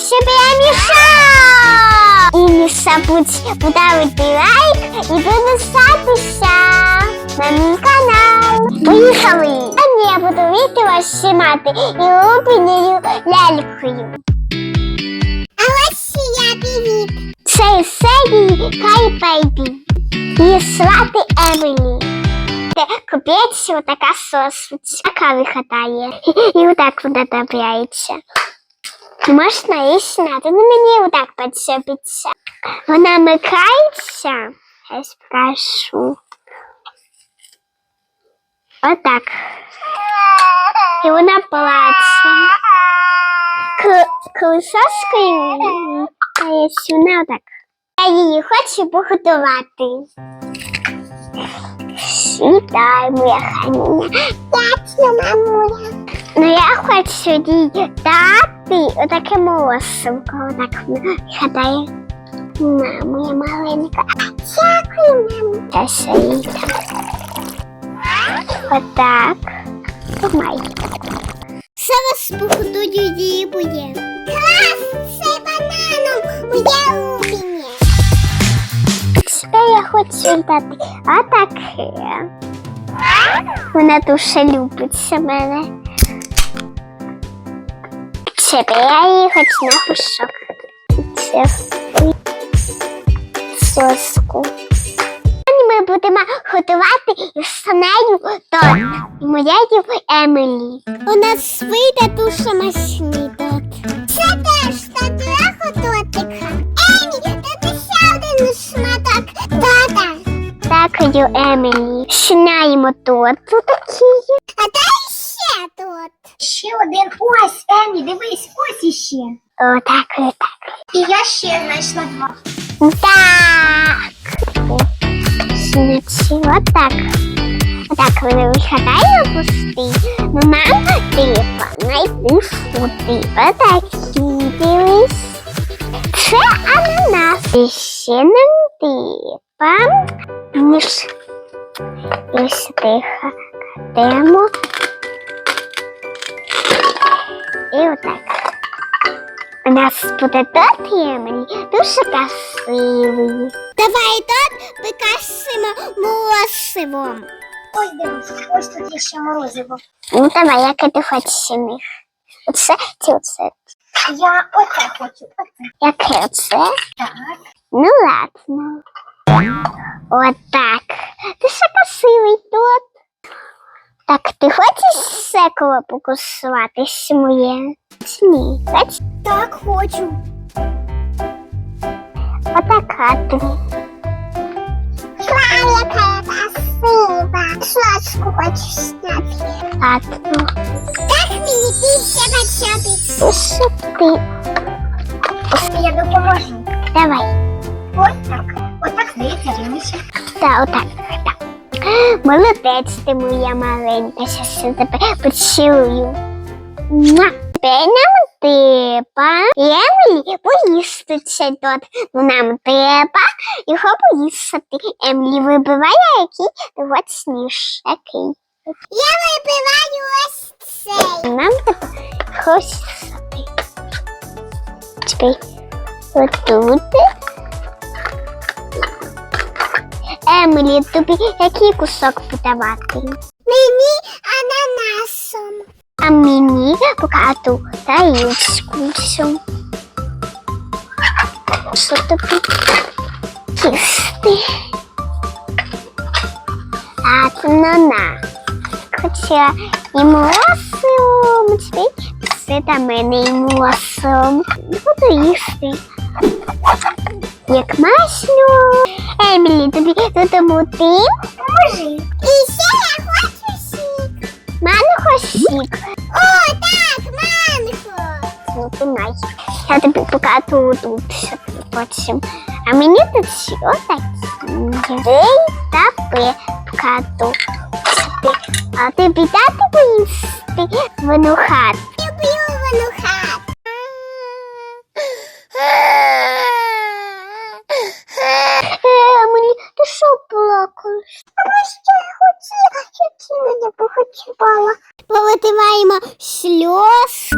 щоб я мішав. І не забудь поставити лайк і підписатися на мій канал. Поїхали! А я буду віти вас знімати і лупінею лялькою. А ось я привіт. Це серії Кай Бейбі. Її звати Емілі. Це купець отака сосуць, яка вихатає. І отак вона добирається. Можна її зняти, ну мені отак підсипиться. Вона микається. Я спрошу. Отак. І вона плаче. К- Коли соскою вона отак. Я її хочу погодувати. Сідай, моя ханіна. Дякую, мамуля. Ну я хочу їй дати отаке молосивко. Отак вона гадає. На, моя маленька. Дякую, я їй дам. Отак. Тримай. Зараз погодую її буде. Клас, це бананом моє улюблене. Тепер я хочу дати отаке. Вона дуже любить мене. Її хочу на кусок. Соску. Ми будемо готувати з нею торт. Моєю Емілі. У нас вийде дуже смачний торт. Дякую, Емілі. Шинаємо торт такий. А дай ще торт. Ще один. Ось, Емі, дивись, ось іще. О, так, так. І я ще знайшла два. Так. Значить, отак. Отак вони виглядає пусті. Ну нам типа знайти фути. Отакі, дивись. Це ананас. І ще нам типа. Ніж. Ось тихо. Кладемо. І отак. У нас буде торт Ємені дуже красивий. Давай торт прикрасимо молосивом. Ось дивись, ось тут є ще морозиво. Ну давай, яке ти хочеш них? Оце чи оце? Я оце хочу. Оце. Яке оце? Так. Ну ладно. Отак. Ти ще красивий торт. Так, ти хочеш секово покусуватись моє? Чи ні? Хочеш? Так, хочу. Отака ти. Вау, яка красива. Шашку хочу зняти. Ладно. Так мені більше почати. Що ти? Я допоможу. Давай. Ось так. Так здається рівніше. Та отак. Так. Молодець ти моя маленька. Щас я тебе поцілую. Муа. Тепер нам треба Емілі поїсти цей торт. Ну нам треба його поїсти. Емілі вибиває, який ти хочеш Який. Я вибиваю ось цей. Нам треба хочеться. Тепер отут. Емілі, тобі який кусок подавати? Мені ананасом. А мені покату таїчку цю. Що тобі їсти? Так, ну на. Хоча і молосом, тобі все до мене і молосом. Буду їсти. Як масло. Емілі, тобі додому ти? Поможи. І ще я хочу сік. Манго сік. О, так, манго. Ну, ти. Я тобі покажу тут, ти потім. А мені тут всі отакі. Грей та пи покажу. А тобі дати поїсти виноград? Люблю сьогодні похочувала. Повитимаємо сльозки.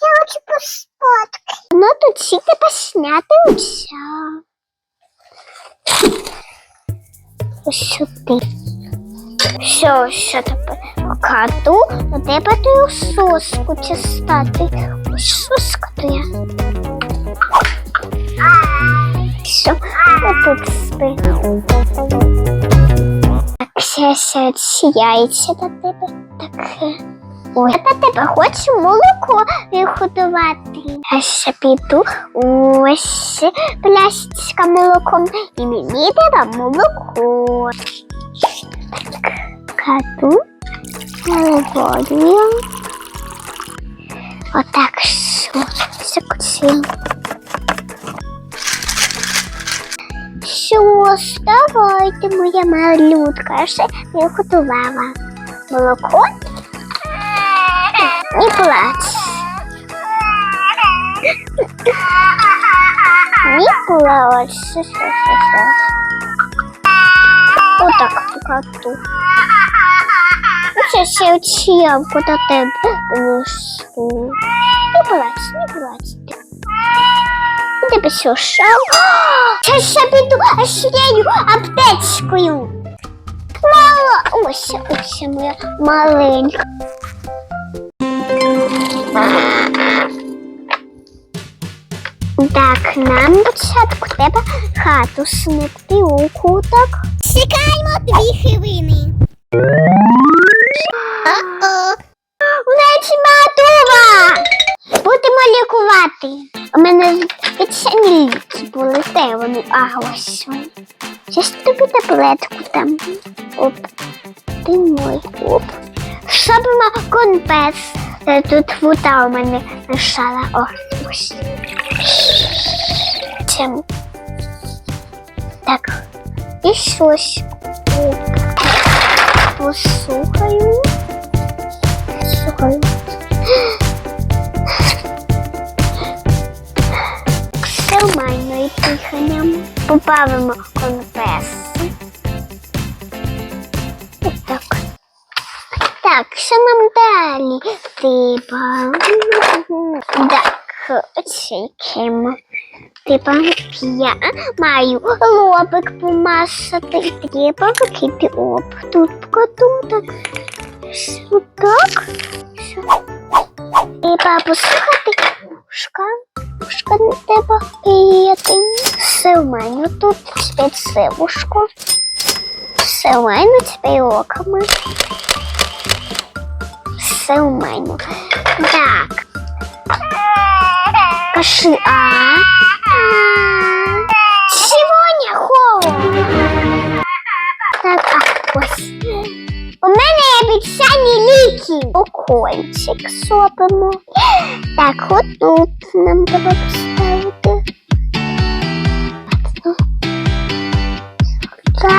Я хочу поспати. Ну тут сіти посняти уся. Ось сюди. Все, що тепер карту, ну тепер ти у соску чистати. Ось соска твоя. Отут спи. Яйця до тебе. Так. е. Ой, я до тебе хочу молоко виготувати. Я ще піду ось пляшечка молоком. І мені треба молоко. Так, кладу, виводю. Отак, що, закусив. Давайте, моя малютка, я ще не готувала. Молоко? Не плач. Не плач. Отак покату. Ще ще очівку до тебе несу. Не плач, не плач. Що, шав? Ще ще піду цією аптечкою. Мало. Ось, ось моя маленька. Так, нам спочатку треба хату снити у куток. Чекаємо дві хвилини. А, ось. Щас тобі таблетку там. Оп. Ти мой. Оп. Шабимо конпес. Е, Тут вода у мене мешала. О, ось. Чим? Так. І щось. Послухаю. Побавимо конпес. Отак. Так, що нам далі? Типа. Так, чекаємо. Типа я маю лобик помасати. Треба викити оп. Тут так. Отак. Треба послухати ушка. Ушка не треба піти. Все в мене тут все вушко. Все в мене тепер оками. Все в мене. Так. Кажи, а? Сегодня холодно. Так, а, ось. У мене є обіцяні ліки. Окольчик сопимо. Так, от тут нам треба поставити.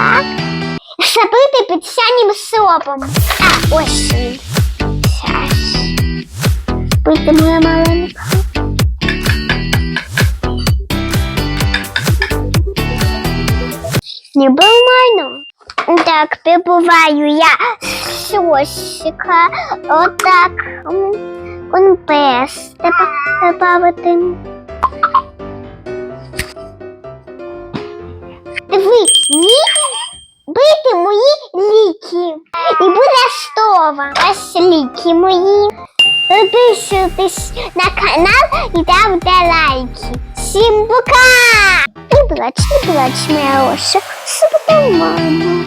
Так. Забити підсяним сопом. А, ось він. Зараз. Пийте моя маленька. Не нормально. Так, прибуваю я сосика. Отак. м, Конпес. Треба добавити. Диви, ні. Бити мої ліки. І буде стова. Ось ліки мої. Підписуйтесь на канал і ставте лайки. Всім пока! Не плач, не плач, моя Оша. Все буде нормально.